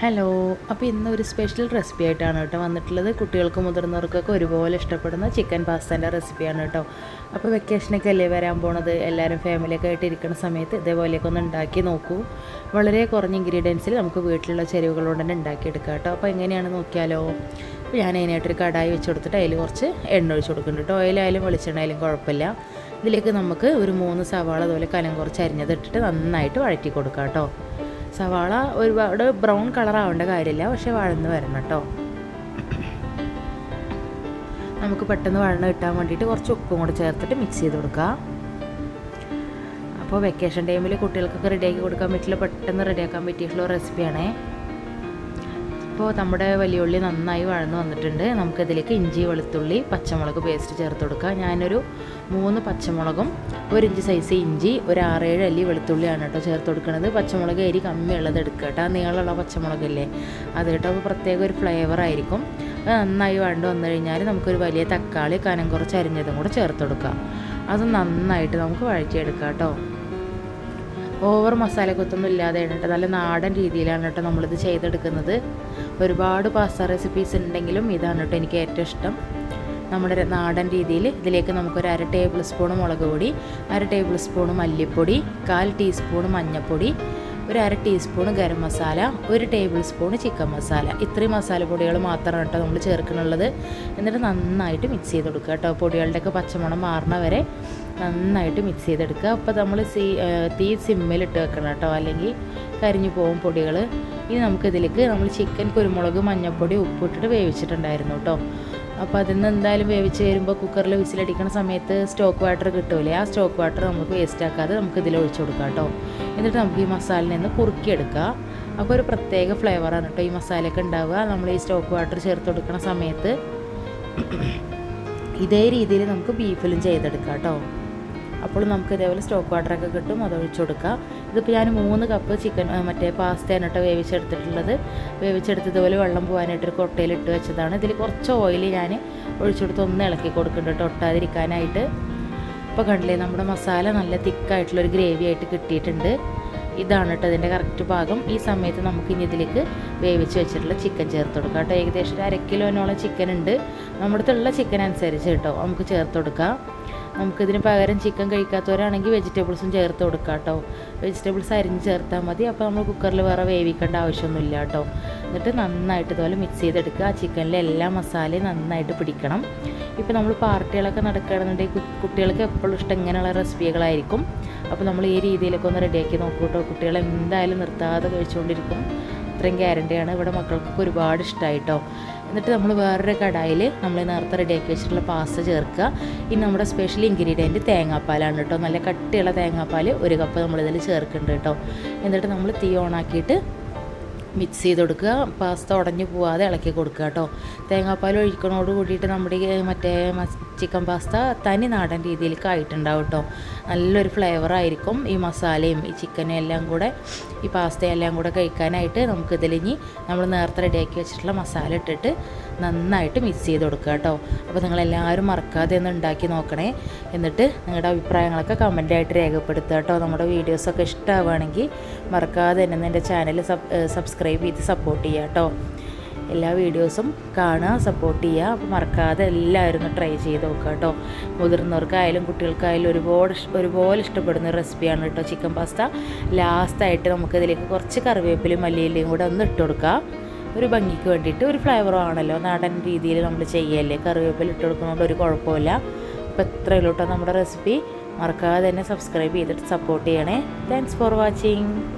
Hello അപ്പോൾ ഇന്ന് ഒരു സ്പെഷ്യൽ റെസിപ്പി ആയിട്ടാണ് കേട്ടോ വന്നിട്ടുള്ളത്. കുട്ടികൾക്കും മുതിർന്നവർക്കൊക്കെ ഒരുപോലെ ഇഷ്ടപ്പെടുന്ന ചിക്കൻ പാസ്തേന്റെ റെസിപ്പിയാണ് കേട്ടോ. അപ്പോൾ വെക്കേഷനൊക്കെ അല്ലേ വരാൻ പോണത്? എല്ലാവരും ഫാമിലിയൊക്കെ ആയിട്ട് ഇരിക്കുന്ന സമയത്ത് ഇതേപോലെയൊക്കെ ഒന്ന് ഉണ്ടാക്കി നോക്കൂ. വളരെ കുറഞ്ഞ ഇൻഗ്രീഡിയൻസിൽ നമുക്ക് വീട്ടിലുള്ള ചെരുവുകളോട് തന്നെ ഉണ്ടാക്കിയെടുക്കാം കേട്ടോ. അപ്പോൾ എങ്ങനെയാണ് നോക്കിയാലോ? അപ്പോൾ ഞാൻ അതിനായിട്ടൊരു കടായി വെച്ച് കൊടുത്തിട്ട് അതിൽ കുറച്ച് എണ്ണ ഒഴിച്ച് കൊടുക്കുന്നുണ്ട് കേട്ടോ. ഓയിലായാലും വെളിച്ചെണ്ണ ആയാലും കുഴപ്പമില്ല. ഇതിലേക്ക് നമുക്ക് ഒരു മൂന്ന് സവാള അതുപോലെ കനം കുറച്ച് അരിഞ്ഞത് ഇട്ടിട്ട് നന്നായിട്ട് വഴറ്റി കൊടുക്കാം കേട്ടോ. സവാള ഒരുപാട് ബ്രൗൺ കളർ ആവേണ്ട കാര്യമില്ല പക്ഷെ വഴന്ന് വരണം കേട്ടോ. നമുക്ക് പെട്ടെന്ന് വഴന്ന് കിട്ടാൻ വേണ്ടിയിട്ട് കുറച്ച് ഉപ്പും കൂടെ ചേർത്തിട്ട് മിക്സ് ചെയ്ത് കൊടുക്കുക അപ്പോൾ വെക്കേഷൻ ടൈമിൽ കുട്ടികൾക്കൊക്കെ റെഡിയാക്കി കൊടുക്കാൻ പറ്റില്ല പെട്ടെന്ന് റെഡിയാക്കാൻ പറ്റിയിട്ടുള്ള റെസിപ്പിയാണേ അപ്പോൾ നമ്മുടെ വലിയ ഉള്ളി നന്നായി വഴന്ന് വന്നിട്ടുണ്ട്. നമുക്കിതിലേക്ക് ഇഞ്ചി വെളുത്തുള്ളി പച്ചമുളക് പേസ്റ്റ് ചേർത്ത് കൊടുക്കുക ഞാനൊരു മൂന്ന് പച്ചമുളകും ഒരു ഇഞ്ച് സൈസ് ഇഞ്ചി ഒരു ആറേഴ് അല്ലി വെളുത്തുള്ളിയാണ് കേട്ടോ ചേർത്ത് കൊടുക്കുന്നത് പച്ചമുളക് അരി കമ്മിയുള്ളത് എടുക്കുക കേട്ടോ. നീളമുള്ള പച്ചമുളകല്ലേ? അത് കേട്ടോ. അപ്പോൾ പ്രത്യേക ഒരു ഫ്ലേവർ ആയിരിക്കും. നന്നായി വഴണ്ട് വന്നു കഴിഞ്ഞാൽ നമുക്കൊരു വലിയ തക്കാളി കനം കുറച്ച് അരിഞ്ഞതും കൂടെ ചേർത്ത് കൊടുക്കുക അത് നന്നായിട്ട് നമുക്ക് വഴറ്റിയെടുക്കാം കേട്ടോ. ഓവർ മസാലക്കൊത്തൊന്നും ഇല്ലാതെ കേട്ടോ. നല്ല നാടൻ രീതിയിലാണ് കേട്ടോ നമ്മളിത് ചെയ്തെടുക്കുന്നത്. ഒരുപാട് പാസ്ത റെസിപ്പീസ് ഉണ്ടെങ്കിലും ഇതാണ് കേട്ടോ എനിക്ക് ഏറ്റവും ഇഷ്ടം. നമ്മുടെ നാടൻ രീതിയിൽ ഇതിലേക്ക് നമുക്കൊരു അര ടേബിൾ സ്പൂൺ മുളക് പൊടി അര ടേബിൾ സ്പൂൺ മല്ലിപ്പൊടി കാൽ ടീസ്പൂൺ മഞ്ഞൾപ്പൊടി ഒരു അര ടീസ്പൂൺ ഗരം മസാല ഒരു ടേബിൾ സ്പൂൺ ചിക്കൻ മസാല. ഇത്രയും മസാല പൊടികൾ മാത്രമാണ് കേട്ടോ നമ്മൾ ചേർക്കുന്നുള്ളത്. എന്നിട്ട് നന്നായിട്ട് മിക്സ് ചെയ്ത് കൊടുക്കുക കേട്ടോ. പൊടികളുടെയൊക്കെ പച്ചമണം മാറണ വരെ നന്നായിട്ട് മിക്സ് ചെയ്തെടുക്കുക. അപ്പോൾ നമ്മൾ സീ തീ സിമ്മിലിട്ട് വെക്കണം കേട്ടോ. അല്ലെങ്കിൽ കരിഞ്ഞു പോകും പൊടികൾ ഇനി നമുക്കിതിലേക്ക് നമ്മൾ ചിക്കൻ കുരുമുളക് മഞ്ഞൾപ്പൊടി ഉപ്പിട്ടിട്ട് വേവിച്ചിട്ടുണ്ടായിരുന്നു കേട്ടോ. അപ്പോൾ അതിൽ നിന്ന് എന്തായാലും വേവിച്ച് വരുമ്പോൾ കുക്കറിൽ വിസിലടിക്കുന്ന സമയത്ത് സ്റ്റോക്ക് വാട്ടർ കിട്ടൂലേ? ആ സ്റ്റോക്ക് വാട്ടർ നമുക്ക് വേസ്റ്റ് ആക്കാതെ നമുക്ക് ഇതിൽ ഒഴിച്ചു കൊടുക്കാം കേട്ടോ എന്നിട്ട് നമുക്ക് ഈ മസാലയിൽ നിന്ന് കുറുക്കിയെടുക്കുക അപ്പോൾ ഒരു പ്രത്യേക ഫ്ലേവറാണ് കേട്ടോ ഈ മസാലയൊക്കെ ഉണ്ടാവുക. നമ്മൾ ഈ സ്റ്റോക്ക് വാട്ടർ ചേർത്ത് കൊടുക്കുന്ന സമയത്ത് ഇതേ രീതിയിൽ നമുക്ക് ബീഫിലും ചെയ്തെടുക്കാം കേട്ടോ അപ്പോൾ നമുക്ക് ഇതേപോലെ സ്റ്റോക്ക് വാട്ടറൊക്കെ കിട്ടും അത് കൊടുക്കാം. ഇതിപ്പോൾ ഞാൻ മൂന്ന് കപ്പ് ചിക്കൻ മറ്റേ പാസ്തയാണ് കേട്ടോ വേവിച്ചെടുത്തിട്ടുള്ളത്. വേവിച്ചെടുത്തതുപോലെ വെള്ളം പോകാനായിട്ടൊരു കൊട്ടയിൽ ഇട്ട് വെച്ചതാണ്. ഇതിൽ കുറച്ച് ഓയിൽ ഞാൻ ഒഴിച്ചെടുത്ത് ഒന്ന് ഇളക്കി കൊടുക്കുന്നുണ്ട് ഒട്ടാതിരിക്കാനായിട്ട്. ഇപ്പോൾ കണ്ടില്ലേ നമ്മുടെ മസാല നല്ല തിക്കായിട്ടുള്ളൊരു ഗ്രേവി ആയിട്ട് കിട്ടിയിട്ടുണ്ട്. ഇതാണ് കേട്ടോ ഇതിന്റെ കറക്റ്റ് ഭാഗം. ഈ സമയത്ത് നമുക്ക് ഇനി ഇതിലേക്ക് വേവിച്ച് വെച്ചിട്ടുള്ള ചിക്കൻ ചേർത്ത് കൊടുക്കാം കേട്ടോ ഏകദേശം ഒരു അര കിലോനോളം ചിക്കൻ ഉണ്ട്. നമ്മുടെ അടുത്തുള്ള ചിക്കൻ അനുസരിച്ച് കേട്ടോ നമുക്ക് ചേർത്ത് കൊടുക്കാം. നമുക്കിതിന് പകരം ചിക്കൻ കഴിക്കാത്തവരാണെങ്കിൽ വെജിറ്റബിൾസും ചേർത്ത് കൊടുക്കാം കേട്ടോ വെജിറ്റബിൾസ് അരിഞ്ഞ് ചേർത്താൽ മതി. അപ്പോൾ നമ്മൾ കുക്കറിൽ വേറെ വേവിക്കേണ്ട ആവശ്യമൊന്നുമില്ല കേട്ടോ എന്നിട്ട് നന്നായിട്ട് ഇതുപോലെ മിക്സ് ചെയ്തെടുക്കുക. ആ ചിക്കനിലെ എല്ലാ മസാലയും നന്നായിട്ട് പിടിക്കണം. ഇപ്പോൾ നമ്മൾ പാർട്ടികളൊക്കെ നടക്കുകയാണെന്നുണ്ടെങ്കിൽ കുട്ടികൾക്ക് എപ്പോഴും ഇഷ്ടം ഇങ്ങനെയുള്ള റെസിപ്പികളായിരിക്കും അപ്പോൾ നമ്മൾ ഈ രീതിയിലൊക്കെ ഒന്ന് റെഡിയാക്കി നോക്കൂ കേട്ടോ എന്തായാലും നിർത്താതെ കഴിച്ചുകൊണ്ടിരിക്കും. അത്രയും ഗ്യാരണ്ടിയാണ് ഇവിടെ മക്കൾക്കൊക്കെ ഒരുപാട് ഇഷ്ടമായിട്ടോ എന്നിട്ട് നമ്മൾ വേറൊരു കടായിൽ നമ്മൾ നേരത്തെ റെഡിയാക്കി വെച്ചിട്ടുള്ള പാസ്ത ചേർക്കുക. ഇനി നമ്മുടെ സ്പെഷ്യൽ ഇൻഗ്രീഡിയന്റ് തേങ്ങാപ്പാലാണ് കേട്ടോ നല്ല കട്ടിയുള്ള തേങ്ങാപ്പാൽ ഒരു കപ്പ് നമ്മളിതിൽ ചേർക്കുന്നുണ്ട് കേട്ടോ എന്നിട്ട് നമ്മൾ തീ ഓണാക്കിയിട്ട് മിക്സ് ചെയ്ത് കൊടുക്കുക. പാസ്ത ഉടഞ്ഞു പോവാതെ ഇളക്കി കൊടുക്കുക കേട്ടോ. തേങ്ങാപ്പാൽ ഒഴിക്കണോട് കൂടിയിട്ട് നമ്മുടെ മറ്റേ ചിക്കൻ പാസ്ത തനി നാടൻ രീതിയിലേക്ക് ആയിട്ടുണ്ടാവും കേട്ടോ. നല്ലൊരു ഫ്ലേവറായിരിക്കും ഈ മസാലയും ഈ ചിക്കനും എല്ലാം കൂടെ. ഈ പാസ്തയെല്ലാം കൂടെ കഴിക്കാനായിട്ട് നമുക്ക് ഇതിലിഞ്ഞി നമ്മൾ നേരത്തെ റെഡിയാക്കി വെച്ചിട്ടുള്ള മസാല ഇട്ടിട്ട് നന്നായിട്ട് മിക്സ് ചെയ്ത് കൊടുക്കുക കേട്ടോ. അപ്പോൾ നിങ്ങളെല്ലാവരും മറക്കാതെ ഒന്ന് ഉണ്ടാക്കി നോക്കണേ. എന്നിട്ട് നിങ്ങളുടെ അഭിപ്രായങ്ങളൊക്കെ കമന്റായിട്ട് രേഖപ്പെടുത്തുക കേട്ടോ. നമ്മുടെ വീഡിയോസൊക്കെ ഇഷ്ടമാവുകയാണെങ്കിൽ മറക്കാതെ തന്നെ എന്റെ ചാനൽ സബ്സ്ക്രൈബ് ചെയ്ത് സപ്പോർട്ട് ചെയ്യുക കേട്ടോ. എല്ലാ വീഡിയോസും കാണുക സപ്പോർട്ട് ചെയ്യുക. അപ്പോൾ മറക്കാതെ എല്ലാവരും ട്രൈ ചെയ്ത് നോക്കുക കേട്ടോ. മുതിർന്നവർക്കായാലും കുട്ടികൾക്കായാലും ഒരുപാട് ഒരുപോലെ ഇഷ്ടപ്പെടുന്ന റെസിപ്പിയാണ് കേട്ടോ ചിക്കൻ പാസ്ത ലാസ്റ്റായിട്ട് നമുക്കിതിലേക്ക് കുറച്ച് കറിവേപ്പിലും മല്ലിയിലയും കൂടെ ഒന്ന് ഇട്ട് കൊടുക്കുക ഒരു ഭംഗിക്ക് വേണ്ടിയിട്ട് ഒരു ഫ്ലേവറും ആണല്ലോ നാടൻ രീതിയിൽ നമ്മൾ ചെയ്യല്ലേ? കറിവേപ്പില ഇട്ട് കൊടുക്കുന്നതുകൊണ്ട് ഒരു കുഴപ്പമില്ല. അപ്പോൾ എത്രയിലോട്ടോ നമ്മുടെ റെസിപ്പി മറക്കാതെ തന്നെ സബ്സ്ക്രൈബ് ചെയ്തിട്ട് സപ്പോർട്ട് ചെയ്യണേ. Thanks for watching